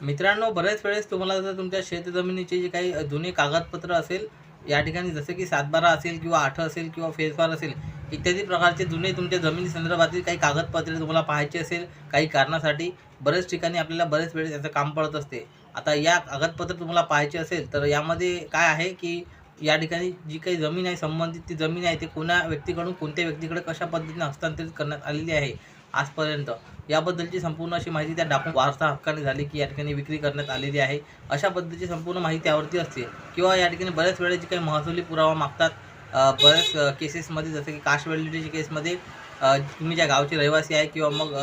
मित्रांनो बऱ्याच वेळेस तुम्हाला जर तुमच्या शेतजमिनीचे जे काही जुने कागदपत्र असेल या ठिकाणी जसे की सातबारा असेल किंवा आठ असेल किंवा फेसबार असेल इत्यादी प्रकारचे जुने तुमच्या जमिनी संदर्भातील काही कागदपत्रे तुम्हाला पाहायची असेल काही कारणासाठी बऱ्याच ठिकाणी आपल्याला बरेच वेळेस याचं काम पडत असते. आता या कागदपत्र तुम्हाला पाहायचे असेल तर यामध्ये काय आहे की या ठिकाणी जी काही जमीन आहे संबंधित ती जमीन आहे ते कोणा व्यक्तीकडून कोणत्या व्यक्तीकडे कशा पद्धतीने हस्तांतरित करण्यात आलेली आहे आजपर्यंत. याबद्दलची संपूर्ण अशी माहिती त्या डाकून वारसा हक्काने झाली की या ठिकाणी विक्री करण्यात आलेली आहे. अशा पद्धतीची संपूर्ण माहिती त्यावरती असते. किंवा या ठिकाणी बऱ्याच वेळेस जे काही महसुली पुरावा मागतात. बऱ्याच केसेसमध्ये जसं की कास्ट व्हॅलिडिटीच्या केसमध्ये तुम्ही ज्या गावचे रहिवासी आहे किंवा मग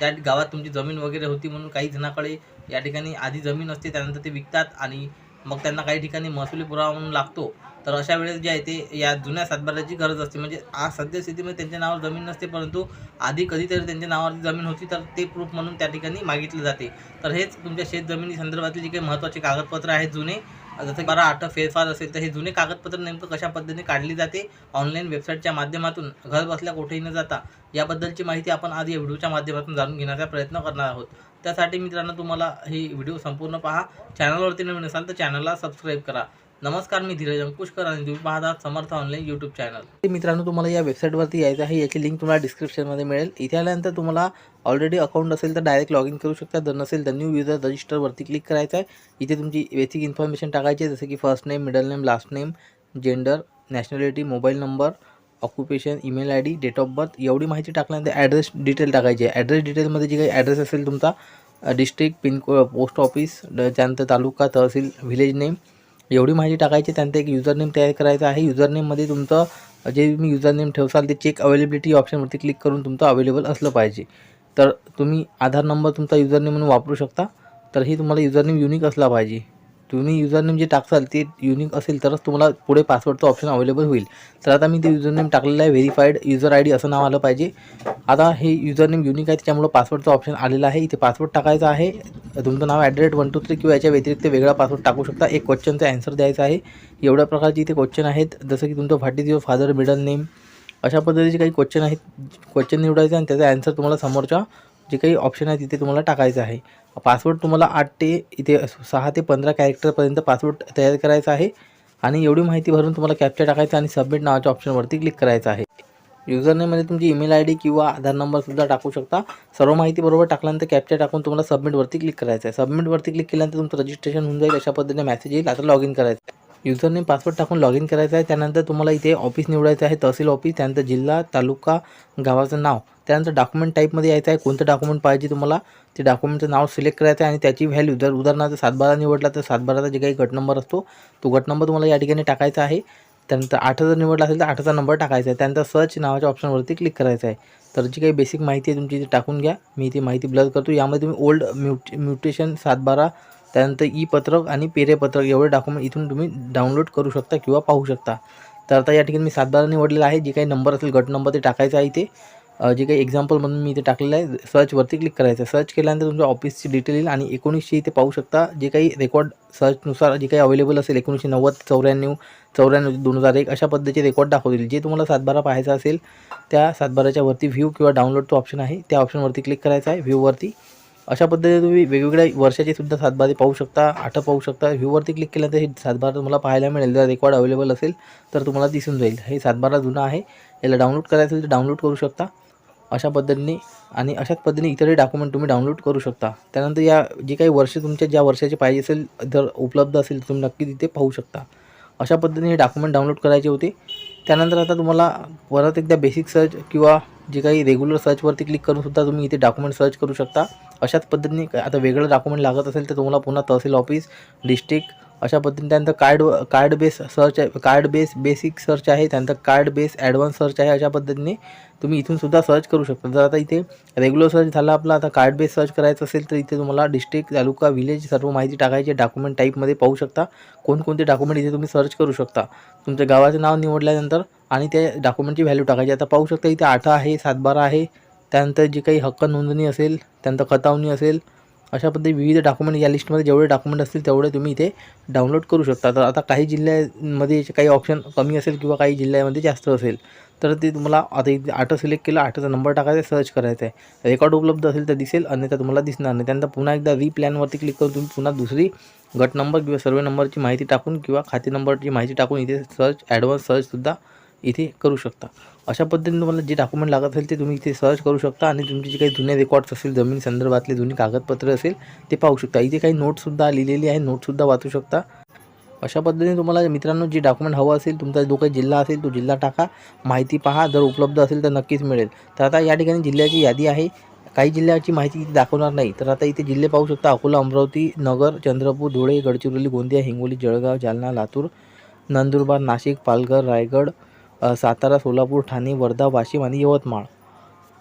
त्या गावात तुमची जमीन वगैरे होती म्हणून काही जणाकडे या ठिकाणी आधी जमीन असते त्यानंतर ते विकतात आणि मग त्यांना काही ठिकाणी महसुली पुरावा म्हणून लागतो. तर अशा वेळेस जे आहे ते या जुन्या सातबाऱ्याची गरज असते. म्हणजे आज सद्यस्थितीमध्ये त्यांच्या नावावर जमीन नसते परंतु आधी कधीतरी त्यांच्या नावावर जमीन होती तर ते प्रूफ म्हणून त्या ठिकाणी मागितले जाते. तर हेच तुमच्या शेत जमिनी संदर्भातले जे काही महत्त्वाचे कागदपत्र आहेत जुने जसं बारा आठ फेरफार असेल तर हे जुने कागदपत्र नेमकं कशा पद्धतीने काढली जाते? ऑनलाईन वेबसाईटच्या माध्यमातून घर बसल्या कुठेही न जाता याबद्दलची माहिती आपण आज या व्हिडिओच्या माध्यमातून जाणून घेण्याचा प्रयत्न करणार आहोत. त्यासाठी मित्रांनो तुम्हाला ही व्हिडिओ संपूर्ण पहा. चॅनलवरती नवीन असाल तर चॅनलला सबस्क्राईब करा. नमस्कार मी धीरज अंकुशकर आणि तुम्ही पाहत समर्थ ऑनलाईन यूट्यूब चॅनल मित्रांनो तुम्हाला या वेबसाईटवरती यायचं आहे याची लिंक तुम्हाला डिस्क्रिप्शनमध्ये मिळेल. इथे आल्यानंतर तुम्हाला ऑलरेडी अकाउंट असेल तर डायरेक्ट लॉग इन करू शकता. जर नसेल तर न्यू युजर रजिस्टरवरती क्लिक करायचं आहे. इथे तुमची बेसिक इन्फॉर्मेशन टाकायची आहे जसं की first name middle name last name gender nationality mobile number occupation email I D date of birth एवढी माहिती टाकल्यानंतर ॲड्रेस डिटेल टाकायची आहे. ॲड्रेस डिटेलमध्ये जे काही ॲड्रेस असेल तुमचा डिस्ट्रिक्ट पिनकोड पोस्ट ऑफिस त्यानंतर तालुका तहसील व्हिलेज नेम एवढी माहिती टाकायची त्यानंतर एक युजर नेम तयार करायचा आहे. युजर नेममध्ये तुमचं जे तुम्ही युजर नेम ठेवसाल ते चेक अवेलेबिलिटी ऑप्शनवरती क्लिक करून तुमचं अवेलेबल असलं पाहिजे. तर तुम्ही आधार नंबर तुमचा युजर नेम म्हणून वापरू शकता. तर ही तुम्हाला युजर नेम युनिक असला पाहिजे. तुम्ही युजरनेम जे टाकसाल ते युनिक असेल तरच तुम्हाला पुढे पासवर्डचं ऑप्शन अवेलेबल होईल. तर आता मी ते युजरनेम टाकलेलं आहे व्हेरीफाईड युजर आय डी असं नाव आलं पाहिजे. आता हे युजरनेम युनिक आहे त्याच्यामुळं पासवर्डचं ऑप्शन आलेलं आहे. इथे पासवर्ड टाकायचा आहे. तुमचं नाव ॲट वन टू थ्री किंवा याच्या व्यतिरिक्त वेगळा पासवर्ड टाकू शकता. एक क्वेश्चनचा ॲन्सर द्यायचा आहे. एवढ्या प्रकारचे इथे क्वेश्चन आहेत. जसं की तुमचं what is your father middle name अशा पद्धतीचे काही क्वेश्चन आहेत. क्वेश्चन निवडायचं आणि त्याचा ॲन्सर तुम्हाला समोरच्या जे काही ऑप्शन आहे तिथे तुम्हाला टाकायचं आहे. पासवर्ड तुम्हाला आठ ते इथे सहा ते पंधरा कॅरेक्टरपर्यंत पासवर्ड तयार करायचा आहे. आणि एवढी माहिती भरून तुम्हाला कॅप्चर टाकायचं आणि सबमिट नावाच्या ऑप्शनवरती क्लिक करायचं आहे. युजरनेममध्ये तुमची ईमेल आय डी किंवा आधार नंबरसुद्धा टाकू शकता. सर्व माहिती बरोबर टाकल्यानंतर कॅप्चर टाकून तुम्हाला सबमिटवरती क्लिक करायचं आहे. सबमिटवरती क्लिक केल्यानंतर तुमचं रजिस्ट्रेशन होऊन जाईल. अशा पद्धतीने मेसेज येईल. आता लॉग इन करायचं युजरनेम पासवर्ड टाकून लॉग इन करायचं आहे. त्यानंतर तुम्हाला इथे ऑफिस निवडायचं आहे. तहसील ऑफिस त्यानंतर जिल्हा तालुका गावाचं नाव. त्यानंतर डॉक्युमेंट टाईपमध्ये यायचं आहे. कोणतं डॉक्युमेंट पाहिजे तुम्हाला? ते डॉक्युमेंटचं नाव सिलेक्ट करायचं आहे आणि त्याची व्हॅल्यू जर उदाहरणार्थ सातबारा निवडला तर सातबाराचा जे काही गट नंबर असतो तो गट नंबर तुम्हाला या ठिकाणी टाकायचा आहे. त्यानंतर आठ जर निवडला असेल तर आठचा नंबर टाकायचा आहे. त्यानंतर सर्च नावाच्या ऑप्शनवरती क्लिक करायचं आहे. तर जी काही बेसिक माहिती आहे तुमची ती टाकून घ्या. मी ती माहिती ब्लर करतो. यामध्ये तुम्ही ओल्ड म्युट म्युटेशन सातबारा त्यानंतर ई पत्रक आणि पेरे पत्रक एवढे डॉक्युमेंट इथून तुम्ही डाउनलोड करू शकता किंवा पाहू शकता. तर आता या ठिकाणी मी सातबारा निवडलेला आहे. जे काही नंबर असेल गट नंबर ते टाकायचा आहे इथे. जे काही एक्झाम्पल म्हणून मी इथे टाकलेलं आहे सर्चवरती क्लिक करायचं आहे. सर्च केल्यानंतर तुमच्या ऑफिसची डिटेल येईल आणि एकोणीसशे इथे पाहू शकता जे काही रेकॉर्ड सर्चनुसार जे काही अवेलेबल असेल एकोणीसशे नव्वद चौऱ्याण्णव चौऱ्याण्णव दोन हजार एक अशा पद्धतीचे रेकॉर्ड दाखवतील. जे तुम्हाला सातबारा पाहायचा असेल त्या सातबाराच्या वरती व्ह्यू किंवा डाउनलोड तो ऑप्शन आहे. त्या ऑप्शनवरती क्लिक करायचं आहे. व्ह्यूवरती अशा पद्धतीने तुम्ही वेगवेगळ्या वर्षाची सुद्धा सातबारे पाहू शकता आठ पाहू शकता. व्ह्यूवरती क्लिक केल्यानंतर हे सातबारा तुम्हाला पाहायला मिळेल. जर रेकॉर्ड अवेलेबल असेल तर तुम्हाला दिसून जाईल. हे सातबारा जुना आहे. याला डाउनलोड करायचं असेल तर डाउनलोड करू शकता. अशा पद्धतीने आणि अशाच पद्धतीने इतरही डॉक्युमेंट तुम्ही डाउनलोड करू शकता. त्यानंतर या जे काही वर्ष तुमच्या ज्या वर्षाचे पाहिजे असेल जर उपलब्ध असेल तर तुम्ही नक्की तिथे पाहू शकता. अशा पद्धतीने हे डॉक्युमेंट डाउनलोड करायचे होते. त्यानंतर आता तुम्हाला परत एकदा बेसिक सर्च किंवा जे काही रेग्युलर सर्चवरती क्लिक करूनसुद्धा तुम्ही इथे डॉक्युमेंट सर्च करू शकता. अशाच पद्धतीने आता वेगळं डॉक्युमेंट लागत असेल तर तुम्हाला पुन्हा तहसील ऑफिस डिस्ट्रिक्ट अशा पद्धतीने त्यानंतर कार्ड कार्ड बेस सर्च आहे कार्ड बेस बेसिक सर्च आहे त्यानंतर कार्ड बेस ॲडव्हान्स सर्च आहे अशा पद्धतीने तुम्ही इथून सुद्धा सर्च करू शकता. जर आता इथे रेग्युलर सर्च झाला आपला आता कार्ड बेस सर्च करायचं असेल तर इथे तुम्हाला डिस्ट्रिक्ट तालुका विलेज सर्व माहिती टाकायची डॉक्युमेंट टाईपमध्ये पाहू शकता. कोणकोणते डॉक्युमेंट इथे तुम्ही सर्च करू शकता. तुमच्या गावाचं नाव निवडल्यानंतर आणि त्या डॉक्युमेंटची व्हॅल्यू टाकायची आता पाहू शकता इथे आठ आहे सातबारा आहे. त्यानंतर जी काही हक्क नोंदणी असेल त्यानंतर खतावणी असेल अशा पद्धती विविध डॉक्युमेंट या लिस्टमध्ये जेवढे डॉक्युमेंट असतील तेवढे तुम्ही इथे डाउनलोड करू शकता. तर आता काही जिल्ह्यामध्ये काही ऑप्शन कमी असेल किंवा काही जिल्ह्यामध्ये जास्त असेल तर ते तुम्हाला आता इथे आठं सिलेक्ट केलं आठचा नंबर टाकायचा आहे सर्च करायचा आहे रेकॉर्ड उपलब्ध असेल तर दिसेल अन्यथा तुम्हाला दिसणार नाही. त्यानंतर पुन्हा एकदा री प्लॅनवरती क्लिक करून तुम्ही पुन्हा दुसरी गट नंबर किंवा सर्वे नंबरची माहिती टाकून किंवा खाते नंबरची माहिती टाकून इथे सर्च ॲडव्हान्स सर्चसुद्धा इथे करू शकता. अशा पद्धतीने तुम्हाला जे डॉक्युमेंट लागत असेल ते तुम्ही इथे सर्च करू शकता आणि तुमचे जे काही जुने रेकॉर्ड्स असतील जमीन संदर्भातले जुनी कागदपत्र असेल ते पाहू शकता. इथे काही नोटसुद्धा लिहिलेली आहे नोटसुद्धा वाचू शकता. अशा पद्धतीने तुम्हाला मित्रांनो जे डॉक्युमेंट हवं असेल तुमचा जो काही जिल्हा असेल तो जिल्हा टाका. माहिती पहा जर उपलब्ध असेल तर नक्कीच मिळेल. तर आता या ठिकाणी जिल्ह्याची यादी आहे. काही जिल्ह्याची माहिती इथे दाखवणार नाही. तर आता इथे जिल्हे पाहू शकता. अकोला अमरावती नगर चंद्रपूर धुळे गडचिरोली गोंदिया हिंगोली जळगाव जालना लातूर नंदुरबार नाशिक पालघर रायगड सातारा सोलापूर ठाणे वर्धा वाशिम आणि यवतमाळ.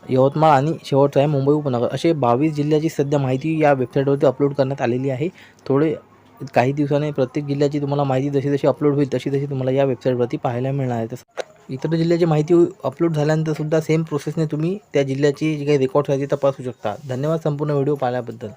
यवतमाळ आणि शेवटचं आहे मुंबई उपनगर. असे बावीस जिल्ह्याची सध्या माहिती या वेबसाईटवरती अपलोड करण्यात आलेली आहे. थोडे काही दिवसांनी प्रत्येक जिल्ह्याची तुम्हाला माहिती जशी जशी अपलोड होईल तशी तशी तुम्हाला या वेबसाईटवरती पाहायला मिळणार आहे. तसं इतर जिल्ह्याची माहिती अपलोड झाल्यानंतरसुद्धा सेम प्रोसेसने तुम्ही त्या जिल्ह्याची जी काही रेकॉर्ड्स आहे ते तपासू शकता. धन्यवाद संपूर्ण व्हिडिओ पाहिल्याबद्दल.